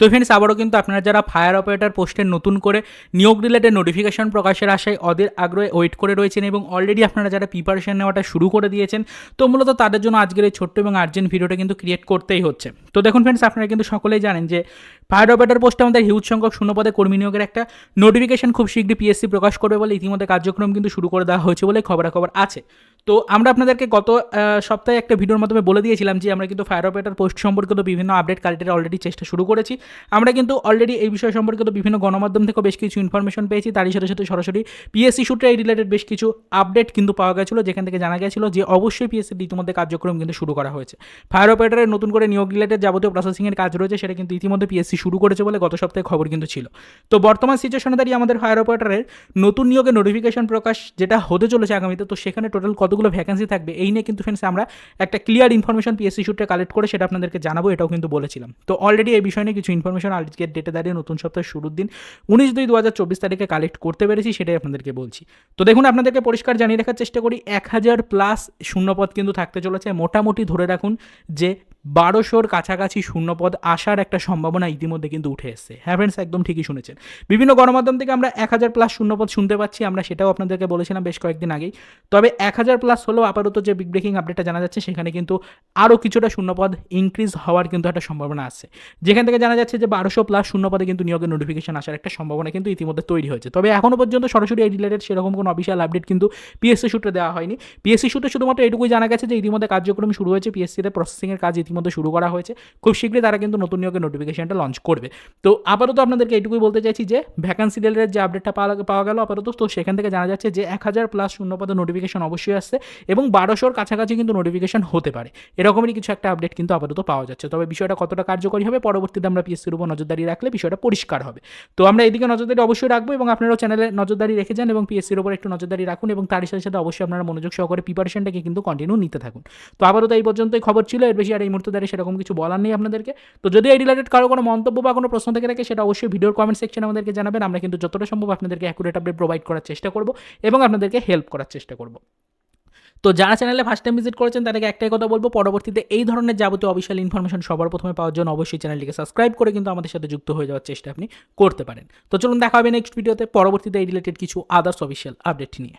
তো ফ্রেন্ডস আবারও কিন্তু আপনারা যারা ফায়ার অপারেটর পোস্টের নতুন করে নিয়োগ রিলেটেড নোটিফিকেশন প্রকাশের আশায় অদের আগ্রহে ওয়েট করে রয়েছেন এবং অলরেডি আপনারা যারা প্রিপারেশন নেওয়াটা শুরু করে দিয়েছেন, তো মূলত তাদের জন্য আজকের এই ছোট্ট এবং আর্জেন্ট ভিডিওটা কিন্তু ক্রিয়েট করতেই হচ্ছে। তো দেখুন ফ্রেন্ডস আপনারা কিন্তু সকলেই জানেন যে ফায়ার অপারেটর পোস্টে আমাদের হিউজ সংখ্যক শূন্যপদে কর্মী নিয়োগের একটা নোটিফিকেশন খুব শীঘ্রই পিএসসি প্রকাশ করবে বলে ইতিমধ্যে কার্যক্রম কিন্তু শুরু করে দেওয়া হয়েছে বলে খবরাখবর আছে। তো আমরা আপনাদেরকে গত সপ্তাহে একটা ভিডিওর মাধ্যমে বলে দিয়েছিলাম যে আমরা কিন্তু ফায়ার অপারেটর পোস্ট সম্পর্কিত বিভিন্ন আপডেট কালেক্টের অলরেডি চেষ্টা শুরু করেছি। আমরা কিন্তু অলরেডি এই বিষয় সম্পর্কিত বিভিন্ন গণমাধ্যম থেকেও বেশ কিছু ইনফরমেশন পেয়েছি। তারই সাথে সাথে সরাসরি পিএসসি সূত্রে এই রিলেটেড বেশ কিছু আপডেট কিন্তু পাওয়া গেছিল, যেখান থেকে জানা গেছিল যে অবশ্যই পিএসসির ইতিমধ্যে কার্যক্রম কিন্তু শুরু করা হয়েছে। ফায়ার অপারেটরের নতুন করে নিয়োগ রিলেটেড যাবতীয় প্রসেসিংয়ের কাজ রয়েছে, সেটা কিন্তু ইতিমধ্যে পিএসসি শুরু করেছে বলে গত সপ্তাহে খবর কিন্তু ছিল। তো বর্তমান সিচুয়েশনে দাঁড়িয়ে আমাদের ফায়ার অপারেটরের নতুন নিয়োগের নোটিফিকেশন প্রকাশ যেটা হতে চলেছে আগামীতে, তো সেখানে টোটাল কতগুলো ভ্যাকেন্সি থাকবে এই নিয়ে কিন্তু ফ্রেন্ডস আমরা একটা ক্লিয়ার ইনফরমেশন পিএসসি সূত্রে কালেক্ট করে সেটা আপনাদেরকে জানাব, এটাও কিন্তু বলেছিলাম। তো অলরেডি এই বিষয় নিয়ে কিছু ইনফরমেশন আজকের ডেটে দাঁড়িয়ে নতুন সপ্তাহের শুরুর দিন উনিশ দুই দু হাজার চব্বিশ তারিখে কালেক্ট করতে পেরেছি, সেটাই আপনাদেরকে বলছি। তো দেখুন, আপনাদেরকে পরিষ্কার জানিয়ে রাখার চেষ্টা করি, এক হাজার প্লাস শূন্যপদ কিন্তু থাকতে চলেছে। মোটামুটি ধরে রাখুন যে বারোশোর কাছাকাছি শূন্যপদ আসার একটা সম্ভাবনা ইতিমধ্যে কিন্তু উঠে এসছে। হ্যাঁ ফ্রেন্ডস একদম ঠিকই শুনেছেন। বিভিন্ন গণমাধ্যম থেকে আমরা এক হাজার প্লাস শূন্যপদ শুনতে পাচ্ছি, আমরা সেটাও আপনাদেরকে বলেছিলাম বেশ কয়েকদিন আগেই। তবে এক হাজার প্লাস হলেও আপাতত যে বিগ ব্রেকিং আপডেটটা জানা যাচ্ছে, সেখানে কিন্তু আরও কিছুটা শূন্যপদ ইনক্রিজ হওয়ার কিন্তু একটা সম্ভাবনা আছে। যেখান থেকে জানা যাচ্ছে যে বারোশো প্লাস শূন্যপদে কিন্তু নিয়োগের নোটিফিকেশন আসার একটা সম্ভাবনা কিন্তু ইতিমধ্যে তৈরি হয়েছে। তবে এখনও পর্যন্ত সরাসরি এই রিলেটেড সেরকম কোনো অফিসিয়াল আপডেট কিন্তু পিএসসি সূত্রে দেওয়া হয়নি। পিএসসি সূত্রে শুধুমাত্র এটুকুই জানা গেছে যে ইতিমধ্যে কার্যক্রম শুরু হয়েছে পিএসসিতে প্রসেসিংয়ের কাজ ইতিমধ্যে শুরু করা হয়েছে, খুব শীঘ্রই তারা কিন্তু নতুন নিয়োগের নোটিফিকেশনটা লঞ্চ করবে। তো আপাতত আপনাদেরকে এইটুকুই বলতে চাইছি যে ভ্যাকান্সি রিলেটেড যে আপডেটটা পাওয়া পাওয়া গেল আপাতত, তো সেখান থেকে জানা যাচ্ছে যে এক হাজার প্লাস শূন্যপদের নোটিফিকেশন অবশ্যই আসছে এবং বারোশোর কাছাকাছি কিন্তু নোটিফিকেশন হতে পারে। এরকমই কিছু একটা আপডেট কিন্তু আপাতত পাওয়া যাচ্ছে। তবে বিষয়টা কতটা কার্যকরী হবে, পরবর্তীতে আমরা পিএসসির উপর নজরদারি রাখলে বিষয়টা পরিষ্কার হবে। তো আমরা এদিকে নজরদারি অবশ্যই রাখব এবং আপনারাও চ্যানেলে নজরদারি রেখে যান এবং পিএসসির উপর একটু নজরদারি রাখুন এবং তার সাথে সাথে অবশ্যই আপনারা মনোযোগ সহকারে প্রিপারেশনটাকে কিন্তু কন্টিনিউ নিতে থাকুন। তো আপাতত এই পর্যন্তই খবর ছিল, এর বেশি আর এই দাঁড়িয়ে সেরকম কিছু বলার নেই আপনাদেরকে। তো যদি এই রিলেটেড কারও কোনো মন্তব্য বা কোনো প্রশ্ন থেকে থাকে, সেটা অবশ্যই ভিডিওর কমেন্ট সেকশনে আমাদেরকে জানাবেন। আমরা কিন্তু যতটা সম্ভব আপনাদেরকে অ্যাকুরেট আপডেট প্রোভাইড করার চেষ্টা করব এবং আপনাদেরকে হেল্প করার চেষ্টা করব। তো যারা চ্যানেলে ফার্স্ট টাইম ভিজিট করেছেন তাদেরকে একটাই কথা বলব, পরবর্তীতে এই ধরনের যাবতীয় অফিসিয়াল ইনফরমেশন সবার প্রথমে পাওয়ার জন্য অবশ্যই চ্যানেলটিকে সাবস্ক্রাইব করে কিন্তু আমাদের সাথে যুক্ত হয়ে যাওয়ার চেষ্টা আপনি করতে পারেন। তো চলুন দেখা হবে নেক্সট ভিডিওতে পরবর্তীতে এই রিলেটেড কিছু আদার্স অফিসিয়াল আপডেট নিয়ে।